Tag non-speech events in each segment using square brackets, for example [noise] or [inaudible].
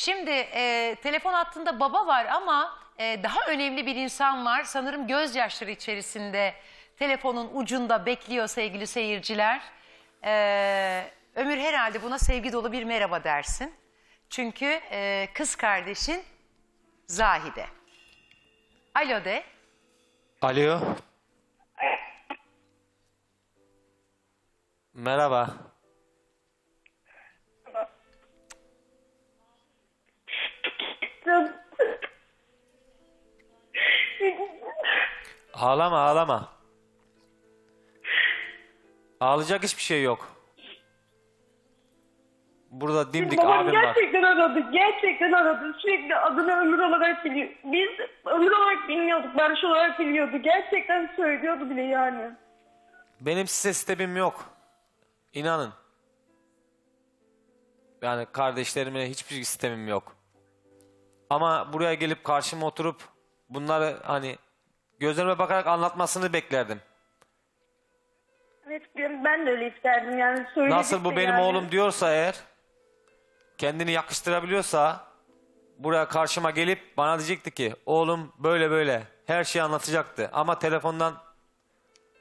Şimdi e, telefon hattında baba var ama e, daha önemli bir insan var. Sanırım gözyaşları içerisinde telefonun ucunda bekliyor sevgili seyirciler. E, Ömür herhalde buna sevgi dolu bir merhaba dersin. Çünkü e, kız kardeşin Zahide. Alo de. Alo. Merhaba. Ağlama ağlama. Ağlayacak hiçbir şey yok. Burada dimdik Babam abim var. gerçekten aradı. Gerçekten aradı. Sürekli adını Ömür olarak biliyor. Biz Ömür olarak bilmiyorduk. Barış olarak biliyordu. Gerçekten söylüyordu bile yani. Benim size sistemim yok. İnanın. Yani kardeşlerimle hiçbir sistemim yok. Ama buraya gelip karşıma oturup bunları hani gözlerime bakarak anlatmasını beklerdim. Evet ben ben de öyle isterdim yani. Söyledik Nasıl bu de benim yani. oğlum diyorsa eğer kendini yakıştırabiliyorsa buraya karşıma gelip bana diyecekti ki oğlum böyle böyle her şeyi anlatacaktı. Ama telefondan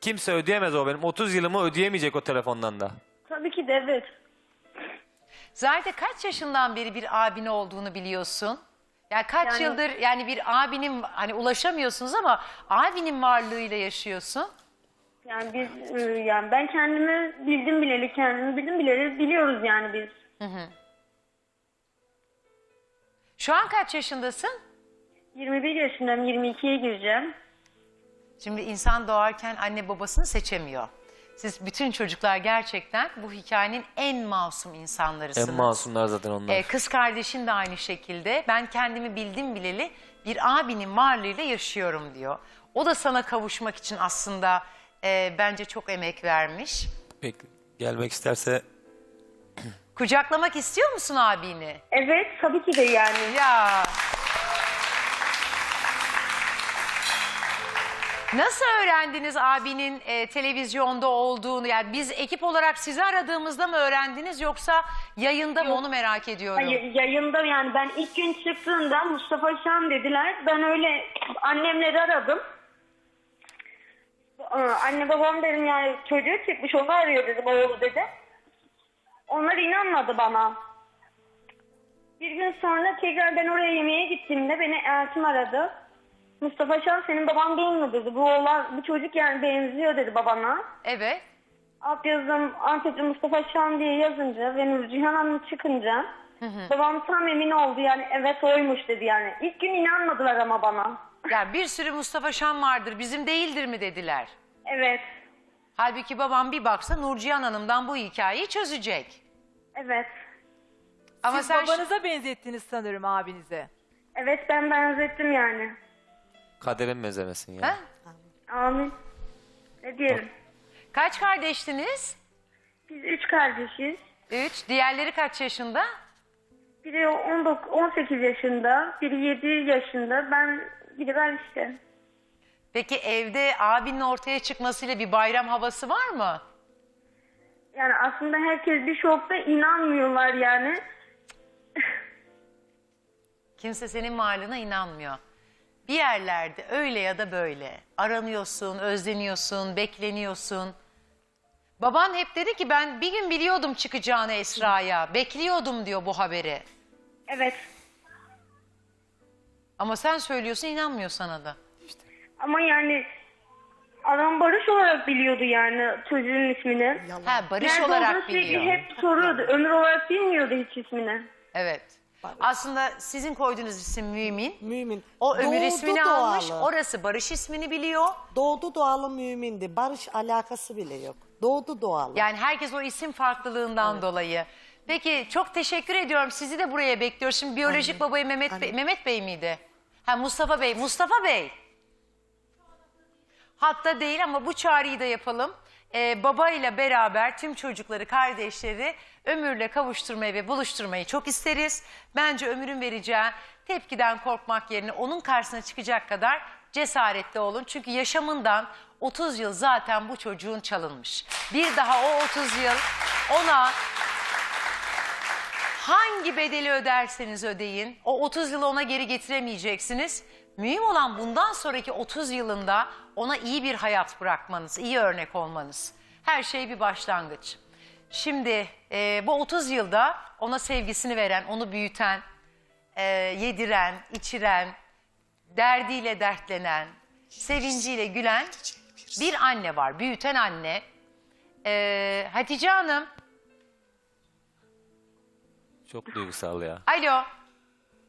kimse ödeyemez o benim. 30 yılımı ödeyemeyecek o telefondan da. Tabii ki de evet. Zahide kaç yaşından beri bir abin olduğunu biliyorsun? Yani kaç Yani- yıldır yani bir abinin hani ulaşamıyorsunuz ama abinin varlığıyla yaşıyorsun. Yani biz e, yani ben kendimi bildim bileli kendimi bildim bileli biliyoruz yani biz. Şu an kaç yaşındasın? 21 yaşındayım 22'ye gireceğim. Şimdi insan doğarken anne babasını seçemiyor. Siz bütün çocuklar gerçekten bu hikayenin en masum insanlarısınız. En masumlar zaten onlar. Ee, kız kardeşin de aynı şekilde. Ben kendimi bildim bileli bir abinin varlığıyla yaşıyorum diyor. O da sana kavuşmak için aslında e, bence çok emek vermiş. Peki, gelmek isterse Kucaklamak istiyor musun abini? Evet tabii ki de yani. Ya. Nasıl öğrendiniz abinin e, televizyonda olduğunu? Yani biz ekip olarak sizi aradığımızda mı öğrendiniz yoksa yayında mı onu merak ediyorum. Hayır, yayında yani ben ilk gün çıktığında Mustafa Şan dediler. Ben öyle annemleri aradım. Ee, Anne babam dedim yani çocuğu çıkmış onu arıyor dedim oğlu dedi. Onlar inanmadı bana. Bir gün sonra tekrar ben oraya yemeğe gittiğimde beni Eltim aradı. Mustafa Şan senin baban değil mi dedi. Bu oğlan, bu çocuk yani benziyor dedi babana. Evet. Alt yazım Antepli Mustafa Şan diye yazınca ve Nurcihan Hanım çıkınca babam tam emin oldu yani evet oymuş dedi yani. İlk gün inanmadılar ama bana. [laughs] Yani bir sürü Mustafa Şan vardır bizim değildir mi dediler. Evet, Halbuki babam bir baksa Nurcihan Hanım'dan bu hikayeyi çözecek. evet. Ama Siz sen babanıza benzettiniz sanırım abinize. Evet ben benzettim yani. Kaderin mezemesin ya. Ha? Amin. Ne diyelim. kaç kardeştiniz? Biz üç kardeşiz. Üç. Diğerleri kaç yaşında? Biri 19, 18 yaşında, biri 7 yaşında. Ben, biri ben işte. Peki evde abinin ortaya çıkmasıyla bir bayram havası var mı? Yani aslında herkes bir şokta inanmıyorlar yani. Kimse senin varlığına inanmıyor. Bir yerlerde öyle ya da böyle aranıyorsun, özleniyorsun, bekleniyorsun. Baban hep dedi ki ben bir gün biliyordum çıkacağını Esra'ya. Bekliyordum diyor bu haberi. Evet. Ama sen söylüyorsun inanmıyor sana da. Ama yani adam Barış olarak biliyordu yani çocuğun ismini. Ha Barış Nerede olarak olduğunu sürekli biliyor. hep soruyordu. Ömür olarak bilmiyordu hiç ismini. Evet. Aslında sizin koyduğunuz isim Mümin. Mümin. O Ömür Doğdu ismini doğalı. almış. Orası Barış ismini biliyor. Doğdu doğalı mümindi. Barış alakası bile yok. Doğdu doğalı. Yani herkes o isim farklılığından dolayı. Peki çok teşekkür ediyorum. Sizi de buraya bekliyoruz. Şimdi biyolojik babayı Mehmet Bey, Mehmet Bey miydi? Ha Mustafa Bey. Mustafa Bey. Hatta değil ama bu çağrıyı da yapalım. Ee, babayla beraber tüm çocukları, kardeşleri ömürle kavuşturmayı ve buluşturmayı çok isteriz. Bence ömürün vereceği tepkiden korkmak yerine onun karşısına çıkacak kadar cesaretli olun. Çünkü yaşamından 30 yıl zaten bu çocuğun çalınmış. Bir daha o 30 yıl ona hangi bedeli öderseniz ödeyin o 30 yılı ona geri getiremeyeceksiniz. Mühim olan bundan sonraki 30 yılında ona iyi bir hayat bırakmanız, iyi örnek olmanız. Her şey bir başlangıç. Şimdi e, bu 30 yılda ona sevgisini veren, onu büyüten, e, yediren, içiren, derdiyle dertlenen, sevinciyle gülen bir anne var, büyüten anne. E, Hatice Hanım, Çok duygusal ya. alo,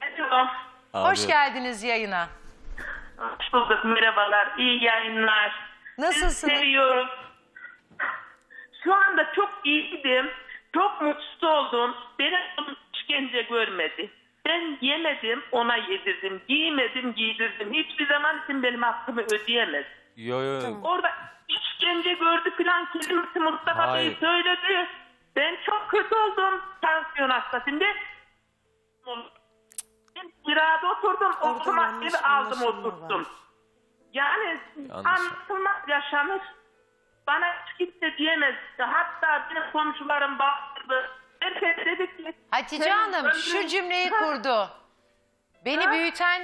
Merhaba. hoş Ağlıyor. geldiniz yayına. Hoş bulduk. Merhabalar. İyi yayınlar. Nasılsınız? Sizi seviyorum. Şu anda çok iyiydim. Çok mutsuz oldum. Beni işkence görmedi. Ben yemedim, ona yedirdim. Giymedim, giydirdim. Hiçbir zaman için benim hakkımı ödeyemez. Yo yo. Orada işkence gördü filan kelimesi Mustafa Bey Hayır. söyledi. Ben çok kötü oldum tansiyon hastasında. Ben kirada oturdum. Yanlış evi aldım oturttum. Yani anlatılmaz yaşamış. Bana hiç kimse diyemez. Hatta benim komşularım bağırdı. Herkes dedi ki... Hatice "Senin Hanım şu cümleyi kurdu. Beni Ha? büyüten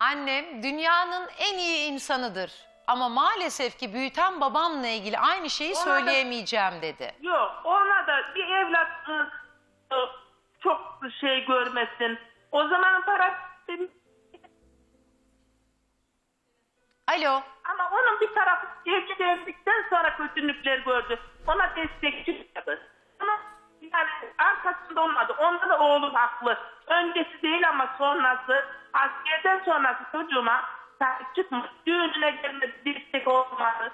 annem dünyanın en iyi insanıdır. Ama maalesef ki büyüten babamla ilgili aynı şeyi Ona da- söyleyemeyeceğim dedi. Yok ona da bir evlat çok şey görmesin. O zaman para Alo, ama onun bir tarafı evlendikten sonra kötülükler gördü. Ona destekçi çıktı. Ama yani arkasında olmadı. Onda da oğlu haklı. Öncesi değil ama sonrası askerden sonrası çocuğuma sahip çıkmış. Düğününe gelmedi, destek olmadı.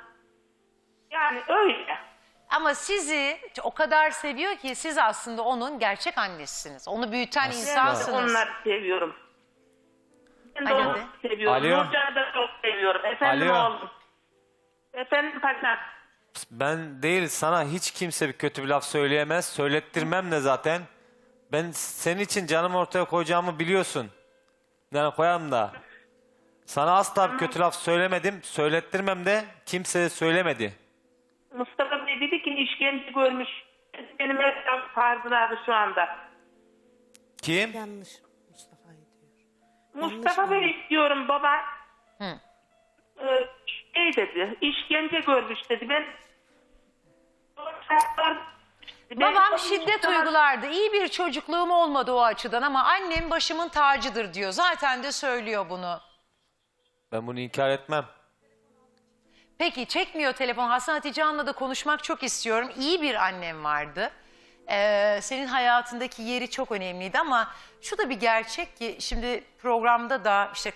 Yani öyle. Ama sizi o kadar seviyor ki siz aslında onun gerçek annesisiniz. Onu büyüten Ben de insansınız. onları seviyorum. Ben de Alo. onu seviyorum. Alo. Nurcan'ı da çok seviyorum. Efendim Alo. oğlum. Efendim paşam. Ben değil sana hiç kimse bir kötü bir laf söyleyemez. Söylettirmem de zaten. Ben senin için canımı ortaya koyacağımı biliyorsun. Yani koyarım da. Sana asla bir kötü laf söylemedim. Söylettirmem de kimse de söylemedi. Mustafa İşkence görmüş. Benim etrafı sardılar şu anda. Kim? Yanlış Mustafa'yı diyor. Mustafa Bey diyorum baba. Hı. Ee, şey dedi. işkence görmüş dedi. Ben Ben- Babam şiddet uygulardı. İyi bir çocukluğum olmadı o açıdan ama annem başımın tacıdır diyor. Zaten de söylüyor bunu. Ben bunu inkar etmem. Peki çekmiyor telefon. Hasan Hatice Hanım'la da konuşmak çok istiyorum. İyi bir annem vardı. Ee, senin hayatındaki yeri çok önemliydi ama şu da bir gerçek ki şimdi programda da işte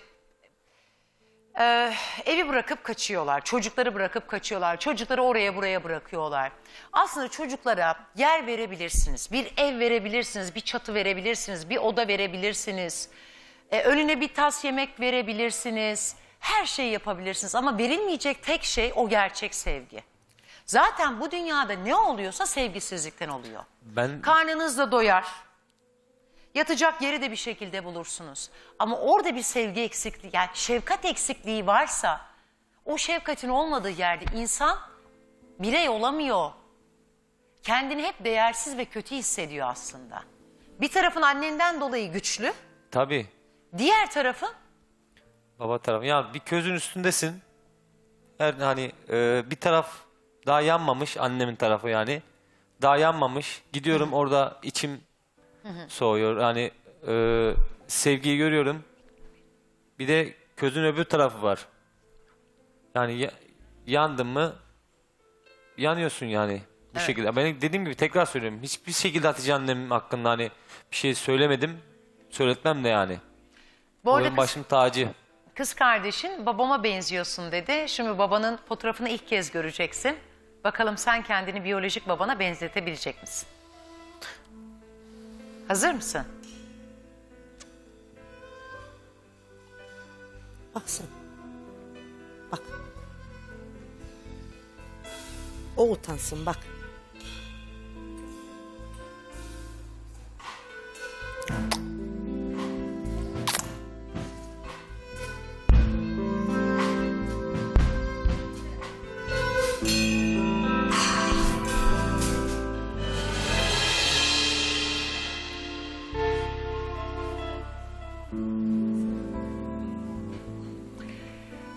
e, evi bırakıp kaçıyorlar. Çocukları bırakıp kaçıyorlar. Çocukları oraya buraya bırakıyorlar. Aslında çocuklara yer verebilirsiniz. Bir ev verebilirsiniz. Bir çatı verebilirsiniz. Bir oda verebilirsiniz. E, önüne bir tas yemek verebilirsiniz. Her şeyi yapabilirsiniz ama verilmeyecek tek şey o gerçek sevgi. Zaten bu dünyada ne oluyorsa sevgisizlikten oluyor. Ben Karnınız da doyar. Yatacak yeri de bir şekilde bulursunuz. Ama orada bir sevgi eksikliği, yani şefkat eksikliği varsa o şefkatin olmadığı yerde insan birey olamıyor. Kendini hep değersiz ve kötü hissediyor aslında. Bir tarafın annenden dolayı güçlü, tabii diğer tarafı baba tarafı. Ya bir közün üstündesin. Her hani e, bir taraf daha yanmamış annemin tarafı yani. Daha yanmamış. Gidiyorum orada içim soğuyor. Yani e, sevgiyi görüyorum. Bir de közün öbür tarafı var. Yani ya- yandın mı yanıyorsun yani. Bu şekilde. Ben dediğim gibi tekrar söylüyorum. Hiçbir şekilde Hatice annem hakkında hani bir şey söylemedim. Söyletmem de yani. bu arada kız, başım tacı. Kız kardeşin babama benziyorsun dedi. Şimdi babanın fotoğrafını ilk kez göreceksin. Bakalım sen kendini biyolojik babana benzetebilecek misin? Hazır mısın? Baksana. Bak. O utansın bak.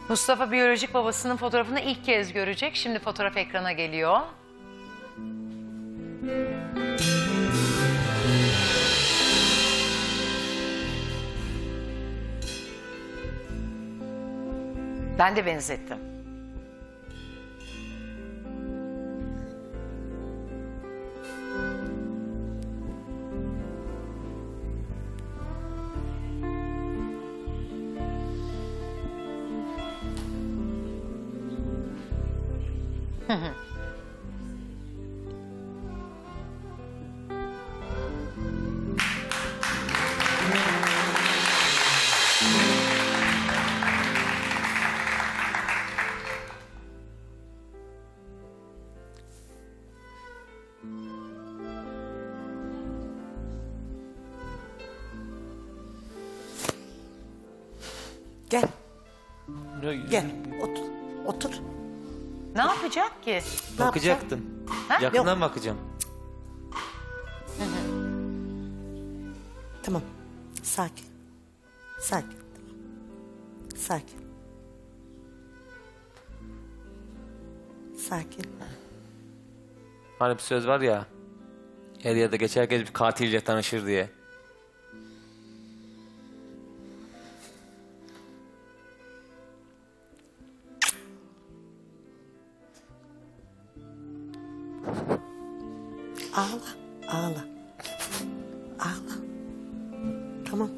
Mustafa biyolojik babasının fotoğrafını ilk kez görecek. Şimdi fotoğraf ekrana geliyor. Ben de benzettim. Gel gel otur. Otur. Ne yapacak ki? Ne Bakacaktım. Ha? Yakından bakacağım. Tamam. Sakin. Sakin. Tamam. Sakin. Sakin. Hani bir söz var ya. Her yerde geçer herkes bir katille tanışır diye. Ağla. Ağla. Ağla. Tamam.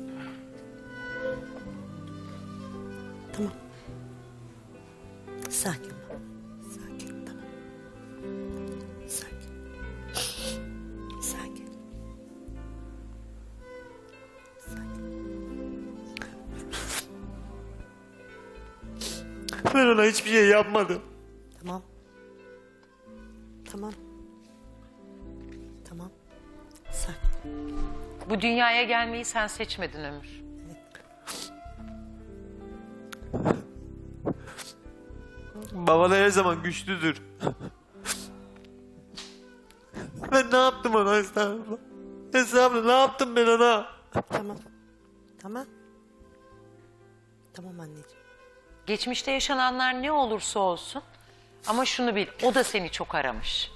Tamam. Sakin. ol. Sakin. Tamam. Sakin. Sakin. Ben ona hiçbir şey yapmadım. Tamam. Tamam. Bu dünyaya gelmeyi sen seçmedin Ömür. Babalar her zaman güçlüdür. ben ne yaptım ona Esra abla? Esra abla ne yaptım ben ona? Tamam. Tamam. Tamam anneciğim. Geçmişte yaşananlar ne olursa olsun ama şunu bil o da seni çok aramış.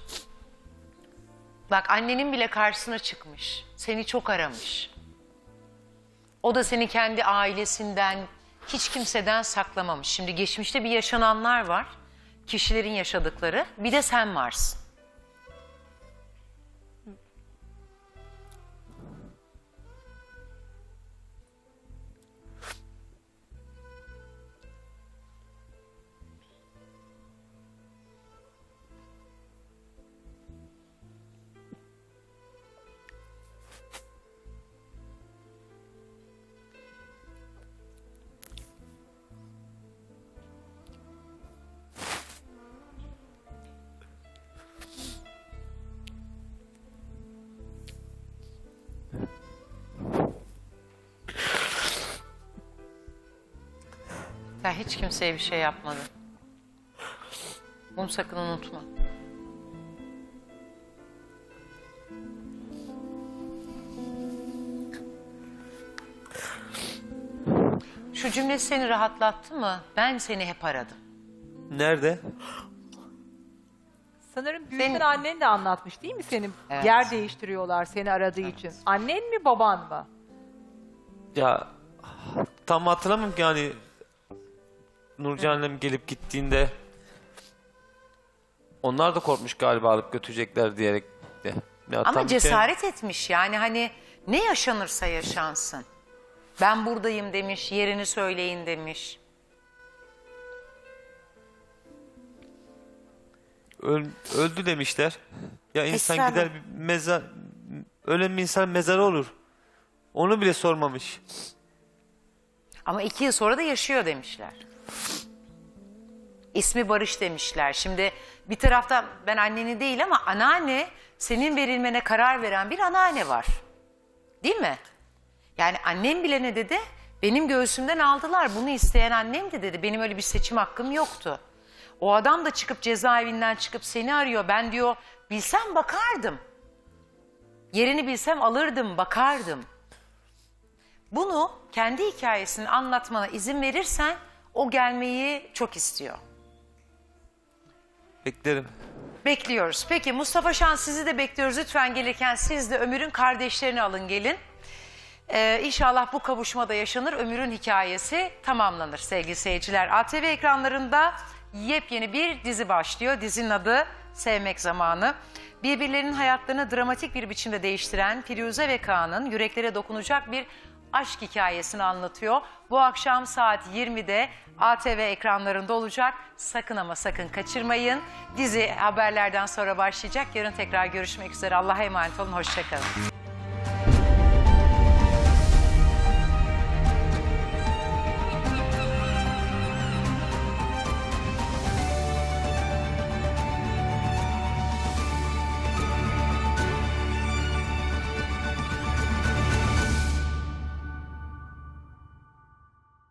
Bak annenin bile karşısına çıkmış. Seni çok aramış. O da seni kendi ailesinden, hiç kimseden saklamamış. Şimdi geçmişte bir yaşananlar var. Kişilerin yaşadıkları. Bir de sen varsın. Sen hiç kimseye bir şey yapmadın. Bunu sakın unutma. Şu cümle seni rahatlattı mı? Ben seni hep aradım. Nerede? Sanırım Gülşen Senin- annen de anlatmış değil mi senin? Evet. Yer değiştiriyorlar seni aradığı için. Annen mi baban mı? Ya tam hatırlamam ki yani Nurcan annem gelip gittiğinde onlar da korkmuş galiba alıp götürecekler diyerek de. Ya Ama tabii ki- cesaret etmiş yani hani ne yaşanırsa yaşansın. Ben buradayım demiş, yerini söyleyin demiş. Öl- öldü demişler. Ya insan Esra gider bir mezar ölen bir insan mezarı olur. Onu bile sormamış. Ama iki yıl sonra da yaşıyor demişler. İsmi Barış demişler. Şimdi bir tarafta ben anneni değil ama anneanne senin verilmene karar veren bir anneanne var. Değil mi? Yani annem bile ne dedi? Benim göğsümden aldılar. Bunu isteyen annemdi dedi. Benim öyle bir seçim hakkım yoktu. O adam da çıkıp cezaevinden çıkıp seni arıyor. Ben diyor bilsem bakardım. Yerini bilsem alırdım, bakardım. Bunu kendi hikayesini anlatmana izin verirsen O gelmeyi çok istiyor. Beklerim. Bekliyoruz. Peki Mustafa Şan sizi de bekliyoruz. Lütfen gelirken siz de Ömür'ün kardeşlerini alın gelin. Ee, inşallah bu kavuşmada yaşanır. Ömür'ün hikayesi tamamlanır sevgili seyirciler. ATV ekranlarında yepyeni bir dizi başlıyor. Dizinin adı Sevmek Zamanı. Birbirlerinin hayatlarını dramatik bir biçimde değiştiren Firuze ve Kaan'ın yüreklere dokunacak bir aşk hikayesini anlatıyor. Bu akşam saat 20'de ATV ekranlarında olacak. Sakın ama sakın kaçırmayın. Dizi haberlerden sonra başlayacak. Yarın tekrar görüşmek üzere. Allah'a emanet olun. Hoşçakalın.